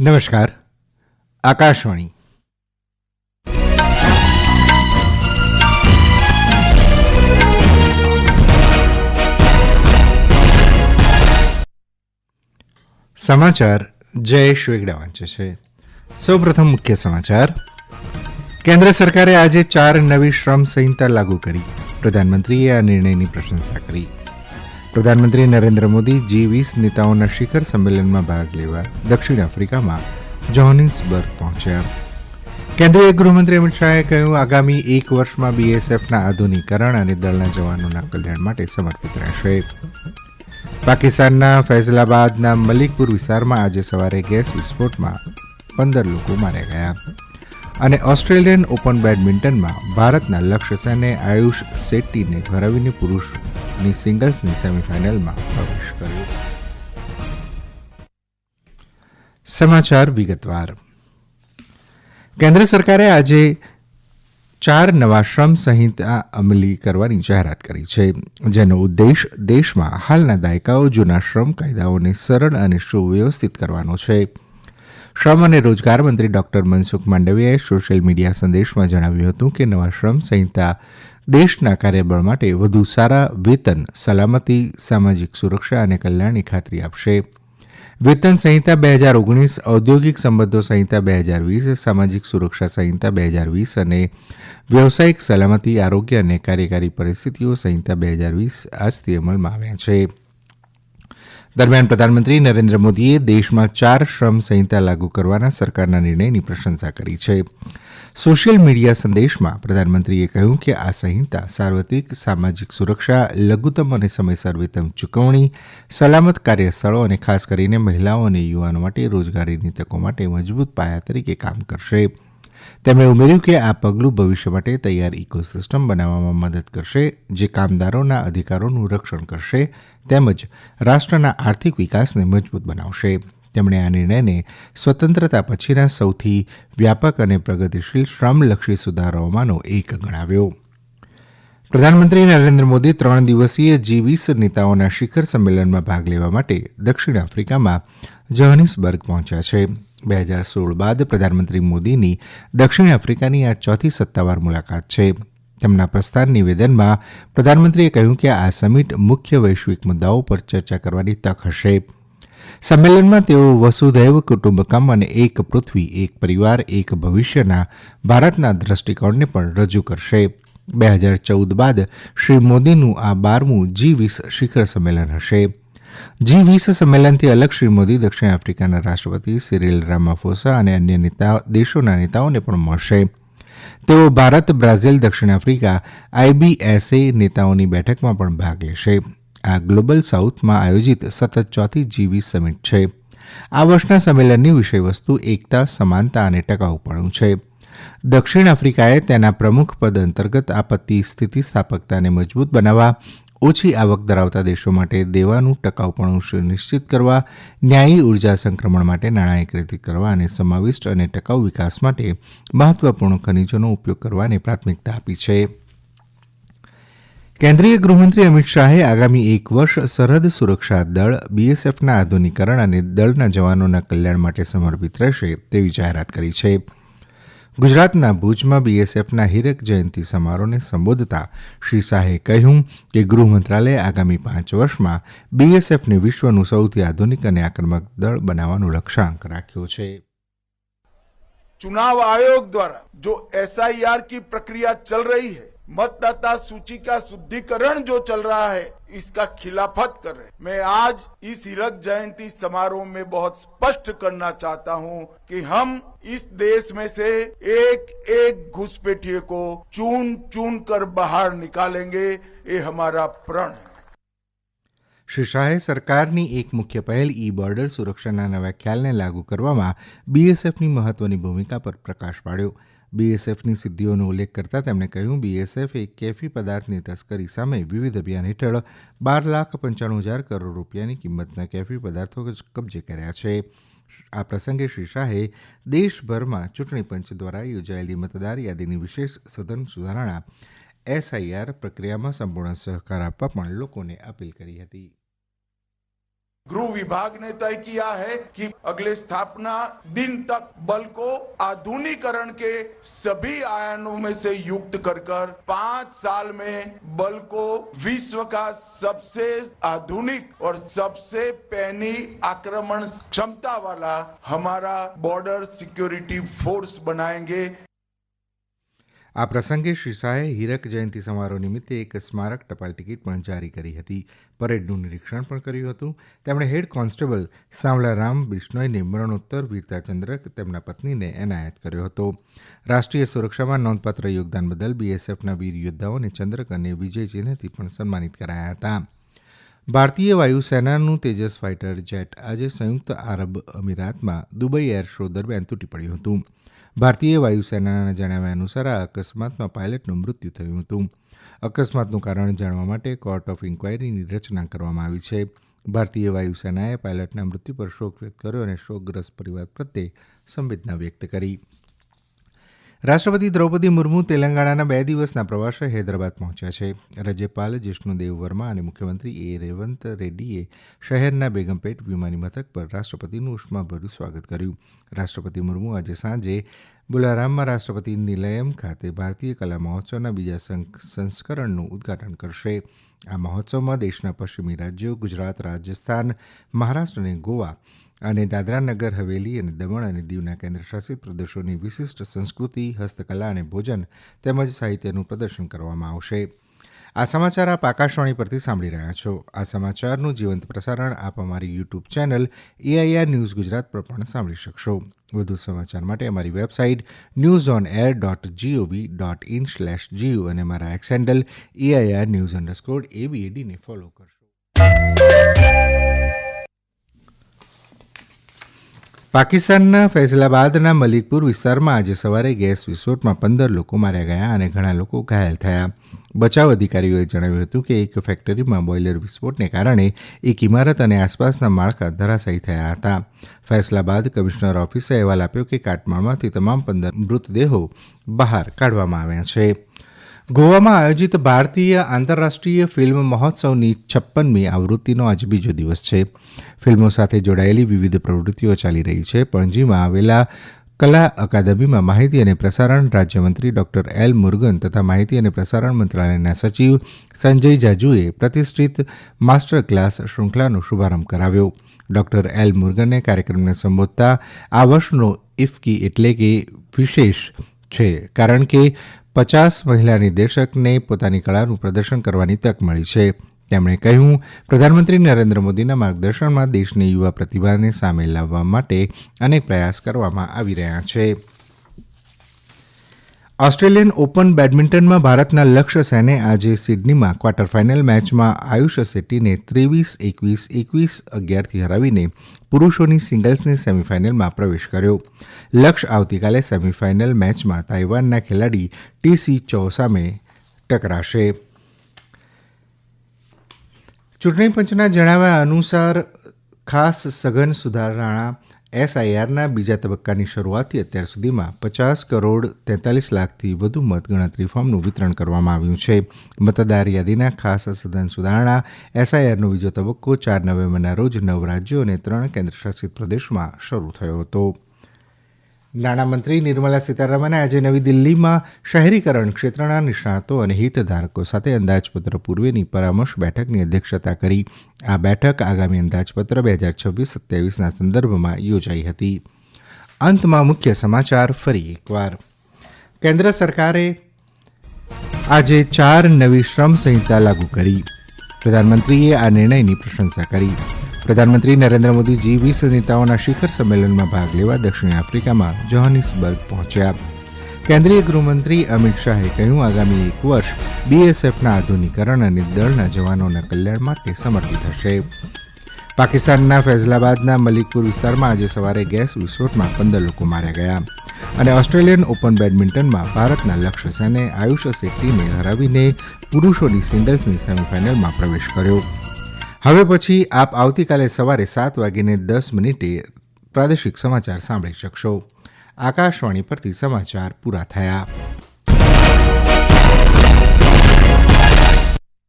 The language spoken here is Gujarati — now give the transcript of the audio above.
નમસ્કાર, આકાશવાણી. સમાચાર જયેશ વેગડા વાંચે છે. સૌપ્રથમ મુખ્ય સમાચાર. કેન્દ્ર સરકારે આજે ચાર નવી શ્રમ સંહિતા લાગુ કરી. પ્રધાનમંત્રીએ આ નિર્ણયની પ્રશંસા કરી. પ્રધાનમંત્રી નરેન્દ્ર મોદી જી વીસ નેતાઓના શિખર સંમેલનમાં ભાગ લેવા દક્ષિણ આફ્રિકામાં જોહાનિસબર્ગ પહોંચ્યા. કેન્દ્રીય ગૃહમંત્રી અમિત શાહે કહ્યું, આગામી એક વર્ષમાં બીએસએફના આધુનિકરણ અને દળના જવાનોના કલ્યાણ માટે સમર્પિત રહેશે. પાકિસ્તાનના ફૈઝલાબાદના મલિકપુર વિસ્તારમાં આજે સવારે ગેસ વિસ્ફોટમાં પંદર લોકો માર્યા ગયા. અને ઓસ્ટ્રેલિયન ઓપન બેડમિન્ટનમાં ભારતના લક્ષ્ય સેને આયુષ શેટ્ટીને હરાવીને પુરુષની સિંગલ્સની સેમીફાઇનલમાં પ્રવેશ કર્યો. સમાચાર વિગતવાર. કેન્દ્ર સરકારે આજે ચાર નવા શ્રમ સંહિતા અમલી કરવાની જાહેરાત કરી છે, જેનો ઉદ્દેશ દેશમાં હાલના દાયકાઓ જૂના શ્રમ કાયદાઓને સરળ અને સુવ્યવસ્થિત કરવાનો છે. શ્રમ અને રોજગાર મંત્રી ડોક્ટર મનસુખ માંડવિયાએ સોશિયલ મીડિયા સંદેશમાં જણાવ્યું હતું કે નવા શ્રમ સંહિતા દેશના કાર્યબળ માટે વધુ સારા વેતન, સલામતી, સામાજિક સુરક્ષા અને કલ્યાણની ખાતરી આપશે. વેતન સંહિતા બે હજાર ઓગણીસ, ઔદ્યોગિક સંબંધો સંહિતા બે હજાર વીસ, સામાજિક સુરક્ષા સંહિતા બે હજાર વીસ અને વ્યવસાયિક સલામતી, આરોગ્ય અને કાર્યકારી પરિસ્થિતિઓ સંહિતા બે હજાર વીસ આજથી અમલમાં આવ્યા છે. દરમિયાન પ્રધાનમંત્રી નરેન્દ્ર મોદીએ દેશમાં ચાર શ્રમ સંહિતા લાગુ કરવાના સરકારના નિર્ણયની પ્રશંસા કરી છે. સોશિયલ મીડિયા સંદેશમાં પ્રધાનમંત્રીએ કહ્યું કે આ સંહિતા સાર્વત્રિક સામાજિક સુરક્ષા, લઘુત્તમ અને સમયસર વેતન ચૂકવણી, સલામત કાર્યસ્થળો અને ખાસ કરીને મહિલાઓ અને યુવાનો માટે રોજગારીની તકો માટે મજબૂત પાયા તરીકે કામ કરશે. તેમણે ઉમેર્યું કે આ પગલું ભવિષ્ય માટે તૈયાર ઇકોસિસ્ટમ બનાવવામાં મદદ કરશે, જે કામદારોના અધિકારોનું રક્ષણ કરશે, તેમજ રાષ્ટ્રના આર્થિક વિકાસને મજબૂત બનાવશે. તેમણે આ નિર્ણયને સ્વતંત્રતા પછીના સૌથી વ્યાપક અને પ્રગતિશીલ શ્રમલક્ષી સુધારાઓમાંનો એક ગણાવ્યો. પ્રધાનમંત્રી નરેન્દ્ર મોદી ત્રણ દિવસીય જી વીસ નેતાઓના શિખર સંમેલનમાં ભાગ લેવા માટે દક્ષિણ આફ્રિકામાં જોહાનિસબર્ગ પહોંચ્યા છે. બે હજાર સોળ બાદ પ્રધાનમંત્રી મોદીની દક્ષિણ આફ્રિકાની આ ચોથી સત્તાવાર મુલાકાત છે. તેમના પ્રસ્થાન નિવેદનમાં પ્રધાનમંત્રીએ કહ્યું કે આ સમિટ મુખ્ય વૈશ્વિક મુદ્દાઓ પર ચર્ચા કરવાની તક હશે. સંમેલનમાં તેઓ વસુધૈવ કુટુંબકમ અને એક પૃથ્વી, એક પરિવાર, એક ભવિષ્યના ભારતના દ્રષ્ટિકોણને પણ રજૂ કરશે. બે હજાર ચૌદ બાદ શ્રી મોદીનું આ બારમું જી વીસ શિખર સંમેલન હશે. જી વીસ સંમેલનથી અલગ શ્રી મોદી, દક્ષિણ આફ્રિકાના રાષ્ટ્રપતિ સિરિલ રામાફોસા અને અન્ય દેશોના નેતાઓને પણ મળશે. તેઓ ભારત, બ્રાઝિલ, દક્ષિણ આફ્રિકા આઈબીએસએ નેતાઓની બેઠકમાં પણ ભાગ લેશે. આ ગ્લોબલ સાઉથમાં આયોજિત સતત ચોથી જી સમિટ છે. આ વર્ષના સંમેલનની વિષયવસ્તુ એકતા, સમાનતા અને ટકાઉપણું છે. દક્ષિણ આફ્રિકાએ તેના પ્રમુખ પદ અંતર્ગત આપત્તિ સ્થિતિસ્થાપકતાને મજબૂત બનાવવા ઓછી આવક ધરાવતા દેશો માટે દેવાનું ટકાઉપણું સુનિશ્ચિત કરવા, ન્યાયી ઊર્જા સંક્રમણ માટે નાણાં એકત્રિત કરવા અને સમાવિષ્ટ અને ટકાઉ વિકાસ માટે મહત્વપૂર્ણ ખનીજોનો ઉપયોગ કરવાને પ્રાથમિકતા આપી છે. કેન્દ્રીય ગૃહમંત્રી અમિત શાહે આગામી એક વર્ષ સરહદ સુરક્ષા દળ, બીએસએફના આધુનિકરણ અને દળના જવાનોના કલ્યાણ માટે સમર્પિત રહેશે તેવી જાહેરાત કરી છે. ગુજરાતના ભુજમાં બીએસએફના હીરક જયંતિ સમારોહને સંબોધતા શ્રી શાહે કહ્યું કે ગૃહ મંત્રાલયે આગામી પાંચ વર્ષમાં બીએસએફને વિશ્વનું સૌથી આધુનિક અને આક્રમક દળ બનાવવાનો લક્ષ્યાંક રાખ્યો છે चुनाव आयोग द्वारा जो एसआईआर की प्रक्रिया चल रही है मतदाता सूची का शुद्धिकरण जो चल रहा है इसका खिलाफत कर रहे हैं। मैं आज इस हीरक जयंती समारोह में बहुत स्पष्ट करना चाहता हूं कि हम इस देश में से एक एक घुसपैठिए को चून चून कर बाहर निकालेंगे ये हमारा प्रण है શ્રી શાહે સરકારની એક મુખ્ય પહેલ ઈ બોર્ડર સુરક્ષાના નવા ખ્યાલને લાગુ કરવામાં બીએસએફની મહત્વની ભૂમિકા પર પ્રકાશ પાડ્યો બીએસએફની સિદ્ધિઓનો ઉલ્લેખ કરતાં તેમણે કહ્યું, બીએસએફે કેફી પદાર્થની તસ્કરી સામે વિવિધ અભિયાન હેઠળ બાર લાખ પંચાણું હજાર કરોડ રૂપિયાની કિંમતના કેફી પદાર્થો કબજે કર્યા છે. આ પ્રસંગે શ્રી શાહે દેશભરમાં ચૂંટણી પંચ દ્વારા યોજાયેલી મતદાર યાદીની વિશેષ સઘન સુધારણા એસઆઈઆર પ્રક્રિયામાં સંપૂર્ણ સહકાર આપવા પણ લોકોને અપીલ કરી હતી. गृह विभाग ने तय किया है कि अगले स्थापना दिन तक बल को आधुनिकरण के सभी आयामों में से युक्त कर कर पाँच साल में बल को विश्व का सबसे आधुनिक और सबसे पैनी आक्रमण क्षमता वाला हमारा बॉर्डर सिक्योरिटी फोर्स बनाएँगे। આ પ્રસંગે શ્રી શાહે હીરક જયંતિ સમારોહ નિમિત્તે એક સ્મારક ટપાલ ટિકિટ પણ જારી કરી હતી. પરેડનું નિરીક્ષણ પણ કર્યું હતું. તેમણે હેડ કોન્સ્ટેબલ સાંવળારામ બિશ્નોઈને મરણોત્તર વીરતા ચંદ્રક તેમના પત્નીને એનાયત કર્યો હતો. રાષ્ટ્રીય સુરક્ષામાં નોંધપાત્ર યોગદાન બદલ બીએસએફના વીર યોદ્ધાઓને ચંદ્રક અને વિજય ચિહ્નથી પણ સન્માનિત કરાયા હતા. ભારતીય વાયુસેનાનું તેજસ ફાઇટર જેટ આજે સંયુક્ત આરબ અમીરાતમાં દુબઈ એર શો દરમિયાન તૂટી પડ્યું હતું. ભારતીય વાયુસેનાના જણાવ્યા અનુસાર આ અકસ્માતમાં પાયલટનું મૃત્યુ થયું હતું. અકસ્માતનું કારણ જાણવા માટે કોર્ટ ઓફ ઇન્કવાયરીની રચના કરવામાં આવી છે. ભારતીય વાયુસેનાએ પાયલટના મૃત્યુ પર શોક વ્યક્ત કર્યો અને શોકગ્રસ્ત પરિવાર પ્રત્યે સંવેદના વ્યક્ત કરી. રાષ્ટ્રપતિ દ્રૌપદી મુર્મુ તેલંગાણાના બે દિવસના પ્રવાસે હૈદરાબાદ પહોંચ્યા છે. રાજ્યપાલ જિષ્ણુદેવ વર્મા અને મુખ્યમંત્રી એ રેવંત રેડ્ડીએ શહેરના બેગમપેટ વિમાની મથક પર રાષ્ટ્રપતિનું ઉષ્માભર્યું સ્વાગત કર્યું. રાષ્ટ્રપતિ મુર્મુ આજે સાંજે બુલારામમાં રાષ્ટ્રપતિ નિલયમ ખાતે ભારતીય કલા મહોત્સવના બીજા સંક- સંસ્કરણનું ઉદ્ઘાટન કરશે. આ મહોત્સવમાં દેશના પશ્ચિમી રાજ્યો, ગુજરાત, રાજસ્થાન, મહારાષ્ટ્ર અને ગોવા અને દાદરા નગર, હવેલી અને દમણ અને દીવના કેન્દ્રશાસિત પ્રદેશોની વિશિષ્ટ સંસ્કૃતિ, હસ્તકલા અને ભોજન તેમજ સાહિત્યનું પ્રદર્શન કરવામાં આવશે. આ સમાચાર આપ આકાશવાણી પરથી સાંભળી રહ્યા છો. આ સમાચારનું જીવંત પ્રસારણ આપ અમારી YouTube channel AIR news Gujarat પર પણ સાંભળી શકશો. વધુ સમાચાર માટે અમારી website news on air dot gov dot in slash geo અને મારા X handle AIR news underscore એબીએડીને follow કરશો. પાકિસ્તાનના ફૈસલાબાદના મલિકપુર વિસ્તારમાં આજે સવારે ગેસ વિસ્ફોટમાં પંદર લોકો માર્યા ગયા અને ઘણા લોકો ઘાયલ થયા. બચાવ અધિકારીઓએ જણાવ્યું હતું કે એક ફેક્ટરીમાં બોઇલર વિસ્ફોટને કારણે એક ઇમારત અને આસપાસના માળખા ધરાશાયી થયા હતા. ફૈસલાબાદ કમિશનર ઓફિસે અહેવાલ આપ્યો કે કાટમાળમાંથી તમામ પંદર મૃતદેહો બહાર કાઢવામાં આવ્યા છે. ગોવામાં આયોજિત ભારતીય આંતરરાષ્ટ્રીય ફિલ્મ મહોત્સવની છપ્પનમી આવૃત્તિનો આજે બીજો દિવસ છે. ફિલ્મો સાથે જોડાયેલી વિવિધ પ્રવૃત્તિઓ ચાલી રહી છે પણજીમાં આવેલા કલા અકાદમીમાં માહિતી અને પ્રસારણ રાજ્યમંત્રી ડોક્ટર એલ મુરગન તથા માહિતી અને પ્રસારણ મંત્રાલયના સચિવ સંજય જાજુએ પ્રતિષ્ઠિત માસ્ટર ક્લાસ શૃંખલાનો શુભારંભ કરાવ્યો. ડોક્ટર એલ મુરગને કાર્યક્રમને સંબોધતા આ વર્ષનો ઇફકી એટલે કે વિશેષ છે, કારણ કે પચાસ મહિલા નિર્દેશકને પોતાની કળાનું પ્રદર્શન કરવાની તક મળી છે. તેમણે કહ્યું, પ્રધાનમંત્રી નરેન્દ્ર મોદીના માર્ગદર્શનમાં દેશની યુવા પ્રતિભાને સામે લાવવા માટે અનેક પ્રયાસ કરવામાં આવી રહ્યા છે. ઓસ્ટ્રેલિયન ઓપન બેડમિન્ટનમાં ભારતના લક્ષ્ય સેને આજે સિડનીમાં ક્વાર્ટર ફાઇનલ મેચમાં આયુષ શેટ્ટીને ત્રેવીસ, એકવીસ એકવીસ, અગિયારથી હરાવીને પુરુષોની સિંગલ્સની સેમીફાઇનલમાં પ્રવેશ કર્યો. લક્ષ્ય આવતીકાલે સેમીફાઇનલ મેચમાં તાઇવાનના ખેલાડી ટીસી ચો સામે ટકરાશે. ચૂંટણી પંચના જણાવ્યા અનુસાર ખાસ સઘન સુધારણા એસઆઈઆરના બીજા તબક્કાની શરૂઆતથી અત્યાર સુધીમાં પચાસ કરોડ તેતાલીસ લાખથી વધુ મતગણતરી ફોર્મનું વિતરણ કરવામાં આવ્યું છે. મતદાર યાદીના ખાસ સદન સુધારણા, એસઆઈઆરનો બીજો તબક્કો ચાર નવેમ્બરના રોજ નવ રાજ્યો અને ત્રણ કેન્દ્રશાસિત પ્રદેશમાં શરૂ થયો હતો. નાણામંત્રી નિર્મલા સીતારામને આજે નવી દિલ્હીમાં શહેરીકરણ ક્ષેત્રના નિષ્ણાતો અને હિતધારકો સાથે અંદાજપત્ર પૂર્વેની પરામર્શ બેઠકની અધ્યક્ષતા કરી. આ બેઠક આગામી અંદાજપત્ર બે હજાર છવ્વીસ સત્યાવીસના સંદર્ભમાં યોજાઈ હતી. અંતમાં મુખ્ય સમાચાર ફરી એકવાર. કેન્દ્ર સરકારે આજે ચાર નવી શ્રમ સંહિતા લાગુ કરી. પ્રધાનમંત્રીએ આ નિર્ણયની પ્રશંસા કરી. પ્રધાનમંત્રી નરેન્દ્ર મોદી જી વીસ નેતાઓના શિખર સંમેલનમાં ભાગ લેવા દક્ષિણ આફ્રિકામાં જોહાનિસબર્ગ પહોંચ્યા. કેન્દ્રીય ગૃહમંત્રી અમિત શાહે કહ્યું, આગામી એક વર્ષ બીએસએફના આધુનિકરણ અને દળના જવાનોના કલ્યાણ માટે સમર્પિત હશે. પાકિસ્તાનના ફૈઝલાબાદના મલિકપુર વિસ્તારમાં આજે સવારે ગેસ વિસ્ફોટમાં પંદર લોકો માર્યા ગયા અને ઓસ્ટ્રેલિયન ઓપન બેડમિન્ટનમાં ભારતના લક્ષ્ય સેને આયુષ શેટ્ટીને હરાવીને પુરુષોની સિંગલ્સની સેમીફાઇનલમાં પ્રવેશ કર્યો. હવે પછી આપ આવતીકાલે સવારે સાત વાગીને દસ મિનિટે પ્રાદેશિક સમાચાર સાંભળી શકશો. આકાશવાણી પરથી સમાચાર પૂરા થયા.